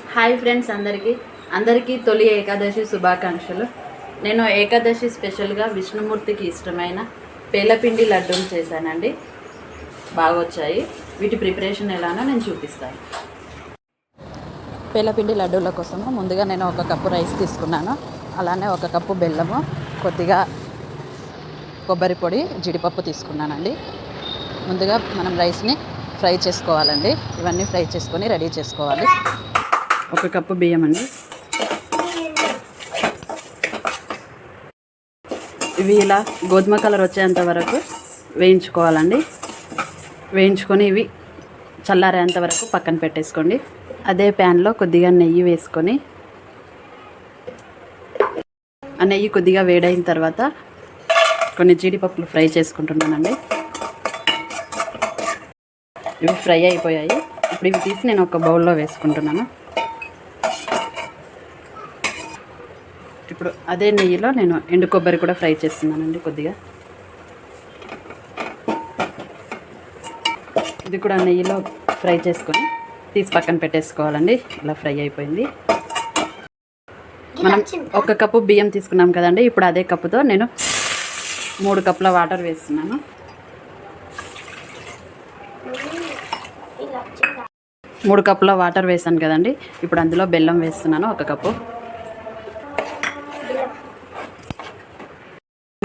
Hi friends అందరికీ. అందరికీ తొలి ఏకాదశి శుభాకాంక్షలు. నేను ఏకాదశి స్పెషల్గా విష్ణుమూర్తికి ఇష్టమైన పేలపిండి లడ్డూలు చేశానండి. బాగా వచ్చాయి వీటి ప్రిపరేషన్ ఎలానో నేను చూపిస్తాను. పేలపిండి లడ్డూల కోసము ముందుగా నేను ఒక కప్పు రైస్ తీసుకున్నాను. అలానే ఒక కప్పు బెల్లము కొద్దిగా కొబ్బరి పొడి జీడిపప్పు తీసుకున్నానండి. ముందుగా మనం రైస్ని ఫ్రై చేసుకోవాలండి. ఇవన్నీ ఫ్రై చేసుకొని రెడీ చేసుకోవాలి. ఒక కప్పు బియ్యం అండి. ఇవి ఇలా గోధుమ కలర్ వచ్చేంత వరకు వేయించుకోవాలండి. వేయించుకొని ఇవి చల్లారేంత వరకు పక్కన పెట్టేసుకోండి. అదే ప్యాన్లో కొద్దిగా నెయ్యి వేసుకొని ఆ నెయ్యి కొద్దిగా వేడైన తర్వాత కొన్ని జీడిపప్పులు ఫ్రై చేసుకుంటున్నానండి. ఇవి ఫ్రై అయిపోయాయి. ఇప్పుడు ఇవి తీసి నేను ఒక బౌల్లో వేసుకుంటున్నాను. ఇప్పుడు అదే నెయ్యిలో నేను ఎండు కొబ్బరి కూడా ఫ్రై చేస్తున్నానండి కొద్దిగా. ఇది కూడా నెయ్యిలో ఫ్రై చేసుకొని తీసి పక్కన పెట్టేసుకోవాలండి. ఇలా ఫ్రై అయిపోయింది. మనం ఒక కప్పు బియ్యం తీసుకున్నాం కదండి. ఇప్పుడు అదే కప్పుతో నేను మూడు కప్పుల వాటర్ వేస్తున్నాను. మూడు కప్పుల వాటర్ వేసాను కదండి. ఇప్పుడు అందులో బెల్లం వేస్తున్నాను ఒక కప్పు.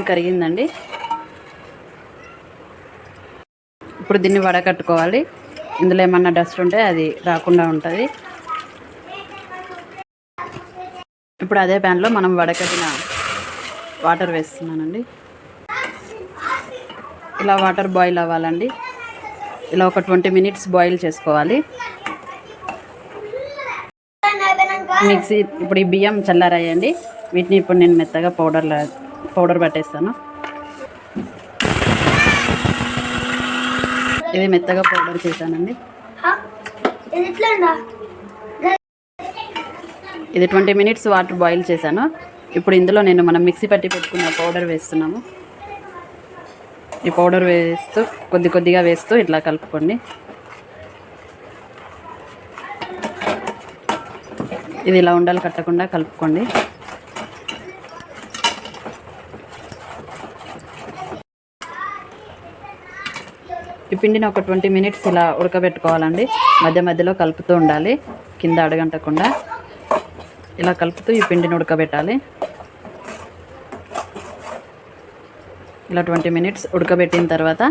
కరిగిందండి. ఇప్పుడు దీన్ని వడకట్టుకోవాలి ఇందులో ఏమన్నా డస్ట్ ఉంటే అది రాకుండా ఉంటుంది. ఇప్పుడు అదే ప్యాన్లో మనం వడకట్టిన వాటర్ వేస్తున్నానండి. ఇలా వాటర్ బాయిల్ అవ్వాలండి. ఇలా ఒక ట్వంటీ మినిట్స్ బాయిల్ చేసుకోవాలి. మిక్సీ ఇప్పుడు ఈ బియ్యం చల్లారాయండి వీటిని ఇప్పుడు నేను మెత్తగా పౌడర్ పౌడర్ పట్టేస్తాను. ఇది మెత్తగా పౌడర్ చేశానండి. ఇది ఇది ట్వంటీ మినిట్స్ వాటర్ బాయిల్ చేశాను. ఇప్పుడు ఇందులో నేను మనం మిక్సీ పట్టి పెట్టుకున్న పౌడర్ వేస్తున్నాము. ఈ పౌడర్ వేస్తూ కొద్ది కొద్దిగా వేస్తూ ఇట్లా కలుపుకోండి. ఇది ఇలా ఉండాలి కట్టకుండా కలుపుకోండి. ఈ పిండిని ఒక ట్వంటీ మినిట్స్ ఇలా ఉడకబెట్టుకోవాలండి. మధ్య మధ్యలో కలుపుతూ ఉండాలి. కింద అడగంటకుండా ఇలా కలుపుతూ ఈ పిండిని ఉడకబెట్టాలి. ఇలా ట్వంటీ మినిట్స్ ఉడకబెట్టిన తర్వాత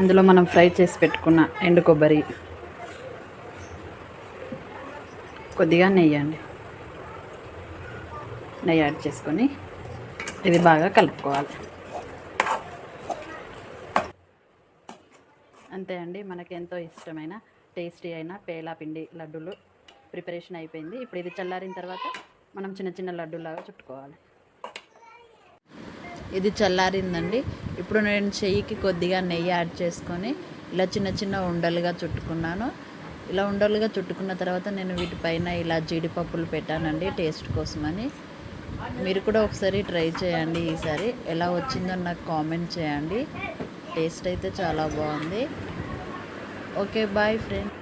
ఇందులో మనం ఫ్రై చేసి పెట్టుకున్న ఎండు కొబ్బరి కొద్దిగా నెయ్యి అండి. నెయ్యి యాడ్ చేసుకొని ఇది బాగా కలుపుకోవాలి. అంతే అండి. మనకి ఎంతో ఇష్టమైన టేస్టీ అయిన పేలా పిండి లడ్డూలు ప్రిపరేషన్ అయిపోయింది. ఇప్పుడు ఇది చల్లారిన తర్వాత మనం చిన్న చిన్న లడ్డూలాగా చుట్టుకోవాలి. ఇది చల్లారిందండి. ఇప్పుడు నేను చెయ్యికి కొద్దిగా నెయ్యి యాడ్ చేసుకొని ఇలా చిన్న చిన్న ఉండలుగా చుట్టుకున్నాను. ఇలా ఉండలుగా చుట్టుకున్న తర్వాత నేను వీటిపైన ఇలా జీడిపప్పులు పెట్టానండి టేస్ట్ కోసమని. మీరు కూడా ఒకసారి ట్రై చేయండి ఈసారి. ఎలా వచ్చిందో నాకు కామెంట్ చేయండి. టేస్ట్ అయితే చాలా బాగుంది. Okay bye friend.